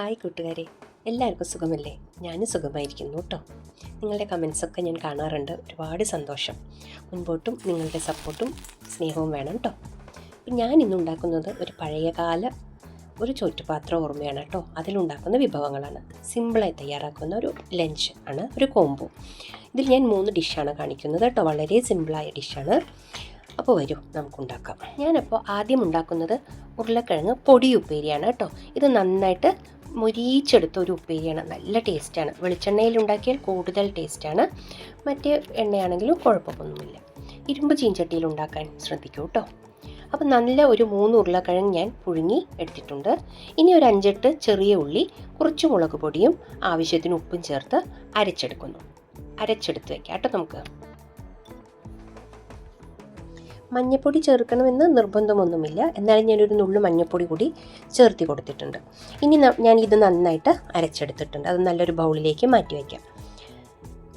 Hi കൂട്ടുകാരെ. എല്ലാവർക്കും സുഖമല്ലേ? ഞാനും സുഖമായിരിക്കുന്നു കേട്ടോ. നിങ്ങളുടെ കമൻസൊക്കെ ഞാൻ കാണാറുണ്ട്. ഒരുപാട് സന്തോഷം. മുൻപോട്ടും നിങ്ങളുടെ സപ്പോർട്ടും സ്നേഹവും വേണം കേട്ടോ. അപ്പം ഞാൻ ഇന്ന് ഉണ്ടാക്കുന്നത് ഒരു പഴയകാല ഒരു ചോറ്റുപാത്ര ഓർമ്മയാണ് കേട്ടോ. അതിലുണ്ടാക്കുന്ന വിഭവങ്ങളാണ്. സിമ്പിളായി തയ്യാറാക്കുന്ന ഒരു ലഞ്ച് ആണ് ഒരു കോംബോ. ഇതിൽ ഞാൻ മൂന്ന് ഡിഷാണ് കാണിക്കുന്നത് കേട്ടോ. വളരെ സിമ്പിളായ ഡിഷാണ്. അപ്പോൾ വരൂ നമുക്കുണ്ടാക്കാം. ഞാനപ്പോൾ ആദ്യം ഉണ്ടാക്കുന്നത് ഉരുളക്കിഴങ്ങ് പൊടി ഉപ്പേരിയാണ് കേട്ടോ. ഇത് നന്നായിട്ട് മുരിച്ചെടുത്ത ഒരു ഉപ്പേരിയാണ്. നല്ല ടേസ്റ്റാണ്. വെളിച്ചെണ്ണയിൽ ഉണ്ടാക്കിയാൽ കൂടുതൽ ടേസ്റ്റാണ്. മറ്റേ എണ്ണയാണെങ്കിലും കുഴപ്പമൊന്നുമില്ല. ഇരുമ്പ് ചീഞ്ചട്ടിയിൽ ഉണ്ടാക്കാൻ ശ്രദ്ധിക്കൂ കേട്ടോ അപ്പോൾ നല്ല ഒരു മൂന്ന് ഉരുളക്കിഴങ്ങ് ഞാൻ പുഴുങ്ങി എടുത്തിട്ടുണ്ട്. ഇനി ഒരു അഞ്ചെട്ട് ചെറിയ ഉള്ളി കുറച്ച് മുളക് പൊടിയും ആവശ്യത്തിന് ഉപ്പും ചേർത്ത് അരച്ചെടുക്കുന്നു. അരച്ചെടുത്ത് വെക്കാം കേട്ടോ നമുക്ക്. മഞ്ഞപ്പൊടി ചേർക്കണമെന്ന് നിർബന്ധമൊന്നുമില്ല. എന്നാലും ഞാനൊരു നുള്ളു മഞ്ഞപ്പൊടി കൂടി ചേർത്തി കൊടുത്തിട്ടുണ്ട്. ഇനി ഞാൻ ഇത് നന്നായിട്ട് അരച്ചെടുത്തിട്ടുണ്ട്. അത് നല്ലൊരു ബൗളിലേക്ക് മാറ്റി വയ്ക്കാം.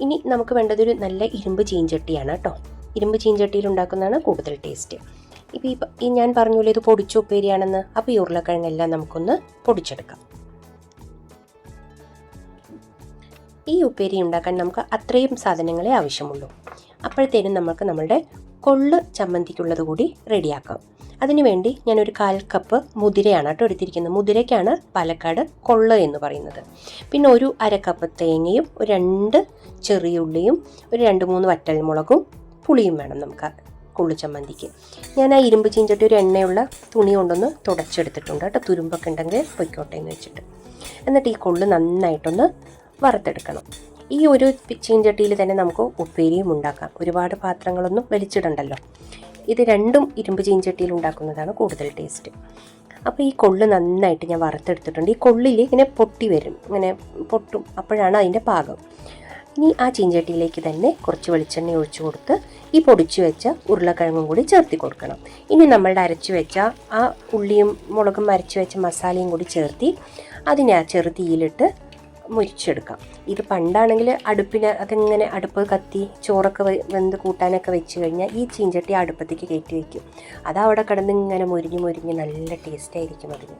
ഇനി നമുക്ക് വേണ്ടതൊരു നല്ല ഇരുമ്പ് ചീഞ്ചട്ടിയാണ് കേട്ടോ ഇരുമ്പ് ചീഞ്ചട്ടിയിൽ ഉണ്ടാക്കുന്നതാണ് കൂടുതൽ ടേസ്റ്റ്. ഇപ്പോൾ ഈ ഞാൻ പറഞ്ഞല്ലോ ഇത് പൊടിച്ച ഉപ്പേരിയാണെന്ന് അപ്പോൾ ഈ ഉരുളക്കിഴങ്ങെല്ലാം നമുക്കൊന്ന് പൊടിച്ചെടുക്കാം. ഈ ഉപ്പേരി ഉണ്ടാക്കാൻ നമുക്ക് അത്രയും സാധനങ്ങളെ ആവശ്യമുള്ളൂ. അപ്പോഴത്തേനും നമുക്ക് നമ്മളുടെ കൊള്ള് ചമ്മന്തിക്കുള്ളത് കൂടി റെഡിയാക്കാം. അതിനുവേണ്ടി ഞാൻ ഒരു കാൽ കപ്പ് മുതിരയാണ് കേട്ടോ എടുത്തിരിക്കുന്നത്. മുതിരയ്ക്കാണ് പാലക്കാട് കൊള്ള എന്ന് പറയുന്നത്. പിന്നെ ഒരു അരക്കപ്പ് കപ്പ് തേങ്ങയും ഒരു രണ്ട് ചെറിയ ഉള്ളിയും ഒരു രണ്ട് മൂന്ന് വറ്റൽമുളകും പുളിയും വേണം നമുക്ക് ആ കൊള്ളു ചമ്മന്തിക്ക്. ഞാൻ ആ ഇരുമ്പ് ചീഞ്ചട്ടി ഒരു എണ്ണയുള്ള തുണി കൊണ്ടൊന്ന് തുടച്ചെടുത്തിട്ടുണ്ട് കേട്ടോ. തുരുമ്പൊക്കെ ഉണ്ടെങ്കിൽ പൊയ്ക്കോട്ടെ എന്ന് വെച്ചിട്ട്. എന്നിട്ട് ഈ കൊള്ള് നന്നായിട്ടൊന്ന് വറുത്തെടുക്കണം. ഈ ഒരു ചീഞ്ചട്ടിയിൽ തന്നെ നമുക്ക് ഉപ്പേരിയും ഉണ്ടാക്കാം. ഒരുപാട് പാത്രങ്ങളൊന്നും വലിച്ചിടണ്ടല്ലോ. ഇത് രണ്ടും ഇരുമ്പ് ചീഞ്ചട്ടിയിൽ ഉണ്ടാക്കുന്നതാണ് കൂടുതൽ ടേസ്റ്റ്. അപ്പോൾ ഈ കൊള്ള് നന്നായിട്ട് ഞാൻ വറുത്തെടുത്തിട്ടുണ്ട്. ഈ കൊള്ളിൽ ഇങ്ങനെ പൊട്ടി വരും. ഇങ്ങനെ പൊട്ടും. അപ്പോഴാണ് അതിന്റെ പാകം. ഇനി ആ ചീഞ്ചട്ടിയിലേക്ക് തന്നെ കുറച്ച് വെളിച്ചെണ്ണ ഒഴിച്ചു കൊടുത്ത് ഈ പൊടിച്ചു വെച്ച ഉരുളക്കിഴങ്ങും കൂടി ചേർത്തി കൊടുക്കണം. ഇനി നമ്മളുടെ അരച്ചു വെച്ച ആ ഉള്ളിയും മുളകും അരച്ചു വെച്ച മസാലയും കൂടി ചേർത്തി അതിനെ ആ ചെറുതീയിലിട്ട് മുരിച്ചെടുക്കാം. ഇത് പണ്ടാണെങ്കിൽ അടുപ്പിന് അതിങ്ങനെ അടുപ്പ് കത്തി ചോറൊക്കെ വെന്ത് കൂട്ടാനൊക്കെ വെച്ച് കഴിഞ്ഞാൽ ഈ ചീഞ്ചട്ടി അടുപ്പത്തേക്ക് കയറ്റി വയ്ക്കും അതവിടെ കിടന്ന് ഇങ്ങനെ മുരിഞ്ഞ് മുരിഞ്ഞ് നല്ല ടേസ്റ്റ് ആയിരിക്കും അതിന്.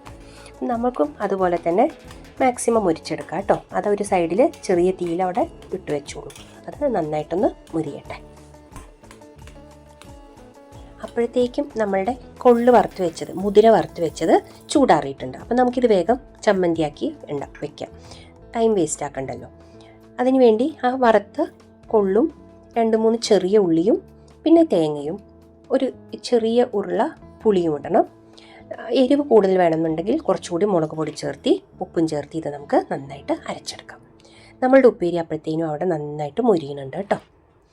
നമുക്കും അതുപോലെ തന്നെ മാക്സിമം മുരിച്ചെടുക്കാം കേട്ടോ. അതൊരു സൈഡിൽ ചെറിയ തീയിൽ അവിടെ ഇട്ട് വെച്ചോളൂ. അത് നന്നായിട്ടൊന്ന് മുരിയട്ടെ. അപ്പോഴത്തേക്കും നമ്മളുടെ കൊള്ള് വറുത്ത് വെച്ചത് മുതിര വറുത്ത് വെച്ചത് ചൂടാറിയിട്ടുണ്ട്. അപ്പം നമുക്കിത് വേഗം ചമ്മന്തിയാക്കി ഉണ്ടാ വെക്കാം. ടൈം വേസ്റ്റ് ആക്കണ്ടല്ലോ. അതിനുവേണ്ടി ആ വറുത്ത കൊള്ളും രണ്ട് മൂന്ന് ചെറിയ ഉള്ളിയും പിന്നെ തേങ്ങയും ഒരു ചെറിയ ഉരുള പുളിയും ഇടണം. എരിവ് കൂടുതൽ വേണമെന്നുണ്ടെങ്കിൽ കുറച്ചുകൂടി മുളക് പൊടി ചേർത്തി ഉപ്പും ചേർത്തി ഇത് നമുക്ക് നന്നായിട്ട് അരച്ചെടുക്കാം. നമ്മളുടെ ഉപ്പേരി അപ്പോഴത്തേനും അവിടെ നന്നായിട്ട് മുരിയണുണ്ട് കേട്ടോ.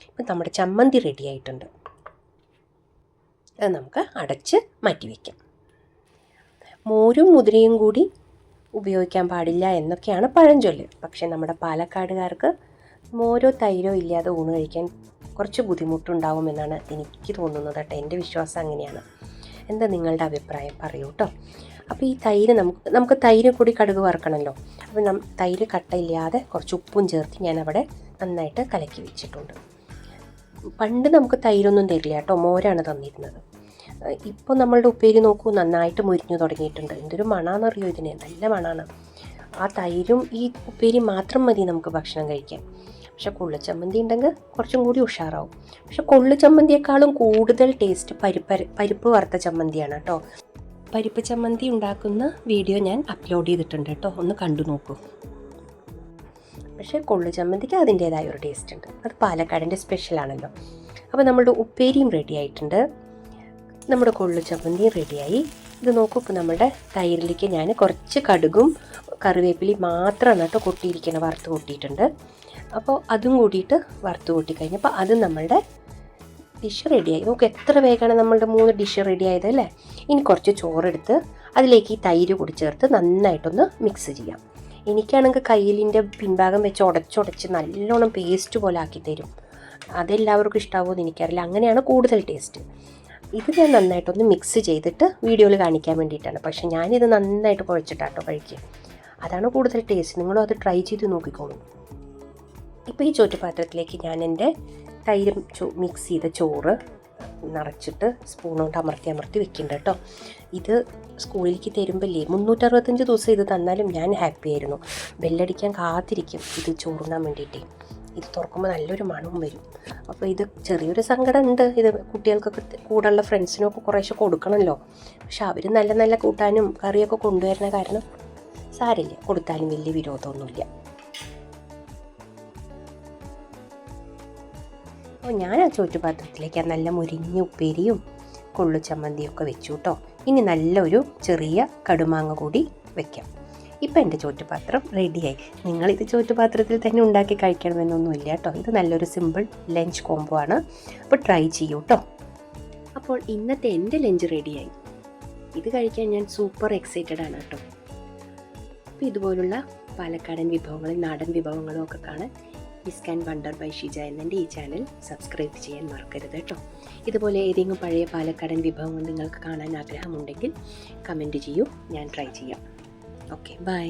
ഇപ്പം നമ്മുടെ ചമ്മന്തി റെഡി ആയിട്ടുണ്ട്. അത് നമുക്ക് അടച്ച് മാറ്റി വയ്ക്കാം മോരും മുതിരയും കൂടി ഉപയോഗിക്കാൻ പാടില്ല എന്നൊക്കെയാണ് പഴഞ്ചൊല്ല്. പക്ഷേ നമ്മുടെ പാലക്കാടുകാർക്ക് മോരോ തൈരോ ഇല്ലാതെ ഊണ് കഴിക്കാൻ കുറച്ച് ബുദ്ധിമുട്ടുണ്ടാവുമെന്നാണ് എനിക്ക് തോന്നുന്നത് കേട്ടോ. എന്റെ വിശ്വാസം അങ്ങനെയാണ്. എന്താ നിങ്ങളുടെ അഭിപ്രായം? പറയൂ കേട്ടോ. അപ്പോൾ ഈ തൈര് നമുക്ക് നമുക്ക് തൈര് കൂടി കടുക് വറക്കണമല്ലോ. അപ്പോൾ നം തൈര് കട്ടയില്ലാതെ കുറച്ച് ഉപ്പും ചേർത്ത് ഞാൻ അവിടെ നന്നായിട്ട് കലക്കി വെച്ചിട്ടുണ്ട്. പണ്ട് നമുക്ക് തൈരൊന്നും തരില്ല കേട്ടോ. മോരാണ് തന്നിരുന്നത്. ഇപ്പോൾ നമ്മളുടെ ഉപ്പേരി നോക്കൂ നന്നായിട്ട് മുരിഞ്ഞു തുടങ്ങിയിട്ടുണ്ട്. എന്തൊരു മണാന്നറിയോ ഇതിനെ? നല്ല മണാണ്. ആ തൈരും ഈ ഉപ്പേരി മാത്രം മതി നമുക്ക് ഭക്ഷണം കഴിക്കാൻ. പക്ഷെ കൊള്ളു ഉണ്ടെങ്കിൽ കുറച്ചും കൂടി ഉഷാറാവും. പക്ഷെ കൊള്ളു ചമ്മന്തിയേക്കാളും കൂടുതൽ ടേസ്റ്റ് പരിപ്പ് പരിപ്പ് വറുത്ത ചമ്മന്തിയാണ് കേട്ടോ. പരിപ്പ് ചമ്മന്തി ഉണ്ടാക്കുന്ന വീഡിയോ ഞാൻ അപ്ലോഡ് ചെയ്തിട്ടുണ്ട് കേട്ടോ. ഒന്ന് കണ്ടു നോക്കൂ. പക്ഷേ കൊള്ളു ചമ്മന്തിക്ക് അതിന്റേതായ ഒരു ടേസ്റ്റ് ഉണ്ട്. അത് പാലക്കാടിന്റെ സ്പെഷ്യലാണല്ലോ അപ്പോൾ നമ്മളുടെ ഉപ്പേരിയും റെഡി ആയിട്ടുണ്ട്. നമ്മുടെ കൊള്ളു ചമ്മന്തി റെഡിയായി ഇത് നോക്കൂ ഇപ്പോൾ നമ്മുടെ തൈരിലേക്ക് ഞാൻ കുറച്ച് കടുകും കറിവേപ്പിലി മാത്രമാണ് കേട്ടോ കൊട്ടിയിരിക്കുന്നത് വറുത്ത് കൂട്ടിയിട്ടുണ്ട്. അപ്പോൾ അതും കൂടിയിട്ട് വറുത്ത് കൂട്ടി കഴിഞ്ഞപ്പോൾ അത് നമ്മളുടെ ഡിഷ് റെഡിയായി നമുക്ക് എത്ര വേഗമാണ് നമ്മളുടെ മൂന്ന് ഡിഷ് റെഡി ആയത് അല്ലേ? ഇനി കുറച്ച് ചോറെടുത്ത് അതിലേക്ക് ഈ തൈര് കൂടി ചേർത്ത് നന്നായിട്ടൊന്ന് മിക്സ് ചെയ്യാം. എനിക്കാണെങ്കിൽ കയ്യിലിന്റെ പിൻഭാഗം വെച്ച് ഉടച്ചുടച്ച് നല്ലോണം പേസ്റ്റ് പോലെ ആക്കി തരും. അതെല്ലാവർക്കും ഇഷ്ടമാവുമെന്ന് എനിക്കറിയില്ല. അങ്ങനെയാണ് കൂടുതൽ ടേസ്റ്റ് ഇത് ഞാൻ നന്നായിട്ടൊന്ന് മിക്സ് ചെയ്തിട്ട് വീഡിയോയിൽ കാണിക്കാൻ വേണ്ടിയിട്ടാണ്. പക്ഷേ ഞാനിത് നന്നായിട്ട് കുഴച്ചിട്ടാട്ടോ കഴിക്കുക അതാണ് കൂടുതൽ ടേസ്റ്റ് നിങ്ങളും അത് ട്രൈ ചെയ്ത് നോക്കിക്കോളൂ. ഇപ്പോൾ ഈ ചോറ്റുപാത്രത്തിലേക്ക് ഞാൻ എന്റെ തൈരും ചോ മിക്സ് ചെയ്ത ചോറ് നിറച്ചിട്ട് സ്പൂൺ കൊണ്ട് അമർത്തി അമർത്തി വെക്കുന്നുണ്ട് കേട്ടോ. ഇത് സ്കൂളിലേക്ക് തരുമ്പല്ലേ മുന്നൂറ്ററുപത്തഞ്ച് ദിവസം ഇത് തന്നാലും ഞാൻ ഹാപ്പി ആയിരുന്നു. ബെല്ലടിക്കാൻ കാത്തിരിക്കും ഇത് ചോറുണ്ണാൻ വേണ്ടിയിട്ടേ. ഇത് തുറക്കുമ്പോൾ നല്ലൊരു മണവും വരും. അപ്പോൾ ഇത് ചെറിയൊരു സങ്കടം ഉണ്ട് ഇത് കുട്ടികൾക്കൊക്കെ കൂടെയുള്ള ഫ്രണ്ട്സിനൊക്കെ കുറേശ്ശെ കൊടുക്കണമല്ലോ പക്ഷെ അവർ നല്ല നല്ല കൂട്ടാനും കറിയൊക്കെ കൊണ്ടുവരുന്ന കാരണം സാരില്ല കൊടുത്താലും വലിയ വിരോധമൊന്നുമില്ല അപ്പോൾ ഞാൻ ആ ചോറ്റുപാത്രത്തിലേക്ക് നല്ല മുരിഞ്ഞ ഉപ്പേരിയും കൊള്ളു ചമ്മന്തിയൊക്കെ വെച്ചു കേട്ടോ ഇനി നല്ലൊരു ചെറിയ കടുമാങ്ങ കൂടി വെക്കാം. ഇപ്പം എന്റെ ചോറ്റുപാത്രം റെഡിയായി നിങ്ങളിത് ചോറ്റുപാത്രത്തിൽ തന്നെ ഉണ്ടാക്കി കഴിക്കണമെന്നൊന്നുമില്ല കേട്ടോ. ഇത് നല്ലൊരു സിമ്പിൾ ലഞ്ച് കോംബോ ആണ്. അപ്പോൾ ട്രൈ ചെയ്യൂ കേട്ടോ അപ്പോൾ ഇന്നത്തെ എന്റെ ലഞ്ച് റെഡിയായി ഇത് കഴിക്കാൻ ഞാൻ സൂപ്പർ എക്സൈറ്റഡ് ആണ് കേട്ടോ അപ്പോൾ ഇതുപോലുള്ള പാലക്കാടൻ വിഭവങ്ങളും നാടൻ വിഭവങ്ങളും ഒക്കെ കാണാൻ miss and wonder by Sheeja എന്നെ ഈ ചാനൽ സബ്സ്ക്രൈബ് ചെയ്യാൻ മറക്കരുത് കേട്ടോ ഇതുപോലെ ഏതെങ്കിലും പഴയ പാലക്കാടൻ വിഭവങ്ങൾ നിങ്ങൾക്ക് കാണാൻ ആഗ്രഹമുണ്ടെങ്കിൽ കമന്റ് ചെയ്യൂ. ഞാൻ ട്രൈ ചെയ്യാം. Okay bye